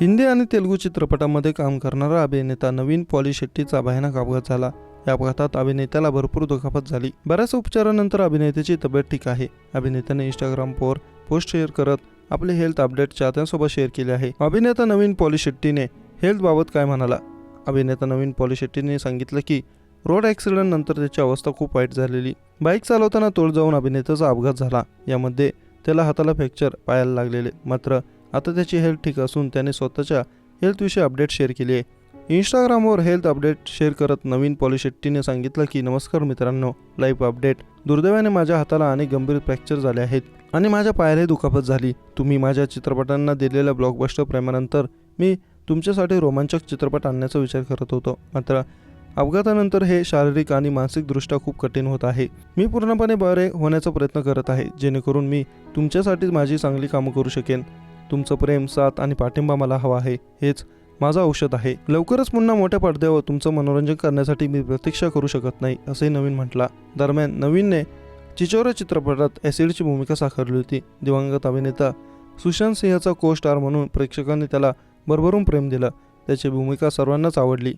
हिंदी आणि तेलुगू चित्रपटामध्ये काम करणारा अभिनेता नवीन पॉली शेट्टीचा भयानक अपघात झाला. या अपघातात अभिनेत्याला भरपूर दुखापत झाली. बऱ्याच उपचारानंतर अभिनेत्याची तब्येत ठीक आहे. अभिनेत्याने इंस्टाग्रामवर पोस्ट शेअर करत आपले हेल्थ अपडेट चाहत्यांसोबत शेअर केले आहे. अभिनेता नवीन पॉली शेट्टीने हेल्थबाबत काय म्हणाला? अभिनेता नवीन पॉली शेट्टीने सांगितलं की रोड ॲक्सिडेंट नंतर त्याची अवस्था खूप वाईट झालेली. बाईक चालवताना तोल जाऊन अभिनेत्याचा अपघात झाला. यामध्ये त्याला हाताला फ्रॅक्चर पायाला लागलेले. मात्र आता त्याची हेल्थ ठीक असून त्याने स्वतःच्या हेल्थविषयी अपडेट शेअर केली आहे. इंस्टाग्रामवर हेल्थ अपडेट शेअर करत नवीन पॉली शेट्टीने सांगितलं की नमस्कार मित्रांनो लाईव्ह अपडेट दुर्दैवाने माझ्या हाताला अनेक गंभीर फ्रॅक्चर झाले आहेत आणि माझ्या पायालाही दुखापत झाली. तुम्ही माझ्या चित्रपटांना दिलेल्या ब्लॉकबस्टर प्रेमानंतर मी तुमच्यासाठी रोमांचक चित्रपट आणण्याचा विचार करत होतो. मात्र अपघातानंतर हे शारीरिक आणि मानसिकदृष्ट्या खूप कठीण होत आहे. मी पूर्णपणे बरे होण्याचा प्रयत्न करत आहे जेणेकरून मी तुमच्यासाठी माझी चांगली कामं करू शकेन. तुमचं प्रेम साथ आणि पाठिंबा मला हवा आहे हेच माझं औषध आहे. लवकरच पुन्हा मोठ्या पडद्यावर तुमचं मनोरंजन करण्यासाठी मी प्रतीक्षा करू शकत नाही असंही नवीन म्हटला. दरम्यान नवीनने चिचोरा चित्रपटात ॲसिडची भूमिका साकारली होती. दिवंगत अभिनेता सुशांत सिंहचा को स्टार म्हणून प्रेक्षकांनी त्याला भरभरून प्रेम दिलं. त्याची भूमिका सर्वांनाच आवडली.